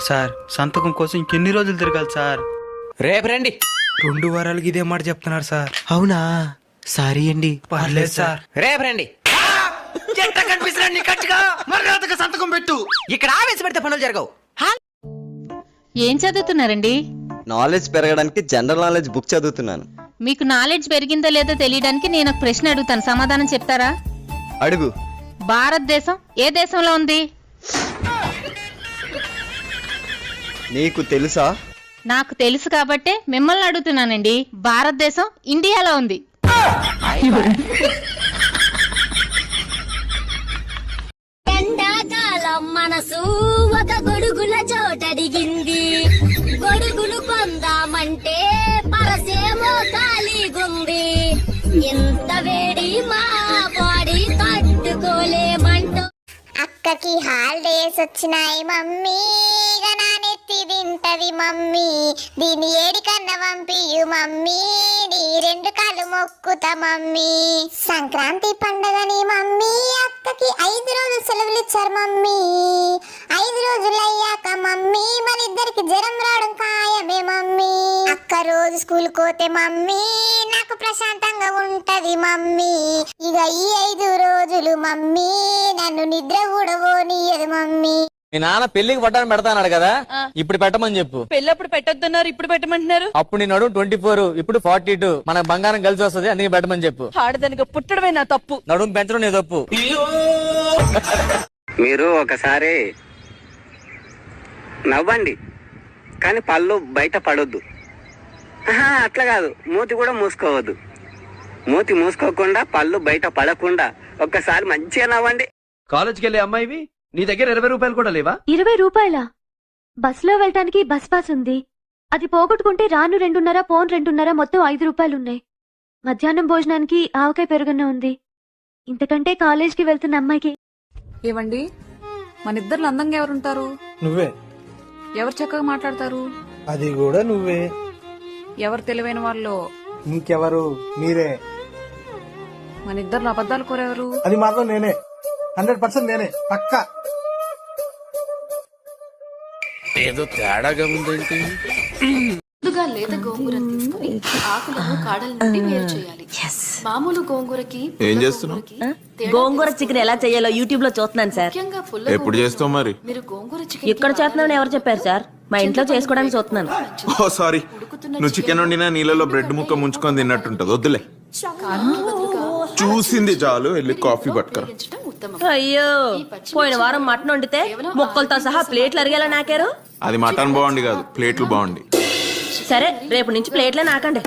Sir సంతకం కోసం ఇంకెన్ని రోజులు తిరగాలి సార్? రేపు రండి. రెండు వారాలకి ఇదే మాట చెప్తున్నారు సార్. అవునా? సారీ అండి. పర్లేదు సార్. రేపు రండి. సంతకం పెట్టు. ఇక్కడ ఆవేశ పెడితే పనులు జరగవు. ఏం చదువుతున్నారండి? నాలెడ్జ్ పెరగడానికి జనరల్ నాలెడ్జ్ బుక్ చదువుతున్నాను. మీకు నాలెడ్జ్ పెరిగిందో లేదో తెలియడానికి నేను ఒక ప్రశ్న అడుగుతాను. సమాధానం చెప్తారా? అడుగు. భారతదేశం ఏ దేశంలో ఉంది? నీకు తెలుసా? నాకు తెలుసు కాబట్టే మిమ్మల్ని అడుగుతున్నానండి. భారతదేశం ఇండియాలో ఉంది. ఎండాకాలం మనసు ఒక గొడుగుల చోటడిగింది గొడుగులు కొందామంటే పరసేమో ఖాళీగుంది ఎంత వేడి మా బాడీ తట్టుకోలేమంటూ. అక్కకి హాలిడేస్ వచ్చినాయి మమ్మీ. ఇక తింటది మమ్మీ. దీని ఏడికన్న పంపియు మమ్మీ. నీ రెండు కాళ్ళు మొక్కుతా మమ్మీ. సంక్రాంతి పండగని మమ్మీ. అక్కకి ఐదు రోజులు సెలవులు ఇచ్చారు మమ్మీ. ఐదు రోజులు అయ్యాక మమ్మీ మన ఇద్దరికి జ్వరం రావడం ఖాయమే మమ్మీ. అక్క రోజు స్కూల్ పోతే మమ్మీ నాకు ప్రశాంతంగా ఉంటది మమ్మీ. ఇక ఈ ఐదు రోజులు మమ్మీ నన్ను నిద్ర కూడా పోనీయదు మమ్మీ. మీ నాన్న పెళ్ళికి పట్టాను పెడతాన్నాడు కదా ఇప్పుడు పెట్టమని చెప్పు. పెళ్ళప్పుడు పెట్టొద్దన్నారు ఇప్పుడు పెట్టమంటున్నారు? అప్పుడు నీ నడుము ట్వంటీ ఫోర్ ఇప్పుడు ఫార్టీ టూ మన బంగారం కలిసి వస్తుంది అందుకే పెట్టమని చెప్పు. ఆడదానికి పుట్టడమే నా తప్పు. నడుము పెంచడం నీ తప్పు. మీరు ఒకసారి నవ్వండి కానీ పళ్ళు బయట పడొద్దు. అట్లా కాదు మూతి కూడా మూసుకోవద్దు. మూతి మూసుకోకుండా పళ్ళు బయట పడకుండా ఒక్కసారి మంచిగా నవ్వండి. కాలేజ్కి వెళ్ళే అమ్మాయివి? నీ దగ్గర ఇరవై రూపాయలు కూడా లేవా? ఇరవై రూపాయల? బస్సులో వెళ్ళటానికి బస్ పాస్ ఉంది. అది పోగొట్టుకుంటే రాను రెండున్నర పోన్ రెండున్నర మొత్తం ఐదు రూపాయలున్నాయి. మధ్యాహ్నం భోజనానికి ఆవకాయ పెరుగున్న ఉంది. ఇంతకంటే కాలేజ్కి వెళ్తున్న అమ్మాయికి. ఏవండి? మన ఇద్దరు అందంగా ఎవరుంటారు? నువ్వే. ఎవరు చక్కగా మాట్లాడతారు? అది కూడా నువ్వే. ఎవరు తెలివైన వాళ్ళు? ఇంకెవరు? మీరే. మన ఇద్దరు అబద్ధాలు కోరెవరు? అది మాత్రం నేనే. హండ్రెడ్ పర్సెంట్ నేనే పక్కా. ఏదో తేడాగా ఉందేంటి ముందుగా లేత గోంగూర తీసుకుని ఆకులను కాడల నుండి వేరు చేయాలి. మామూలు గోంగూరకి ఏం చేస్తున్నావు? గోంగూర చికెన్ ఎలా చేయాలో యూట్యూబ్లో చూస్తున్నాను సార్. ఎప్పుడు చేస్తావు మరి? మీరు గోంగూర చికెన్ ఇక్కడ చేస్తున్నాను ఎవరు చెప్పారు సార్? మా ఇంట్లో చేసుకోవడానికి చూస్తున్నాను. ఓ సారీ. నువ్వు చికెన్ వండినా నీళ్ళలో బ్రెడ్ ముక్క ముంచుకొని తిన్నట్టుంటది. వద్దులే. చూసింది చాలు వెళ్ళి కాఫీ పట్టుకరా. అయ్యో పోయిన వారం మటన్ వండితే ముక్కలతో సహా ప్లేట్లు అరిగేలా నాకారు? అది మటన్ బాగుండి కాదు ప్లేట్లు బాగుండి. సరే రేపు నుంచి ప్లేట్లే నాకండి.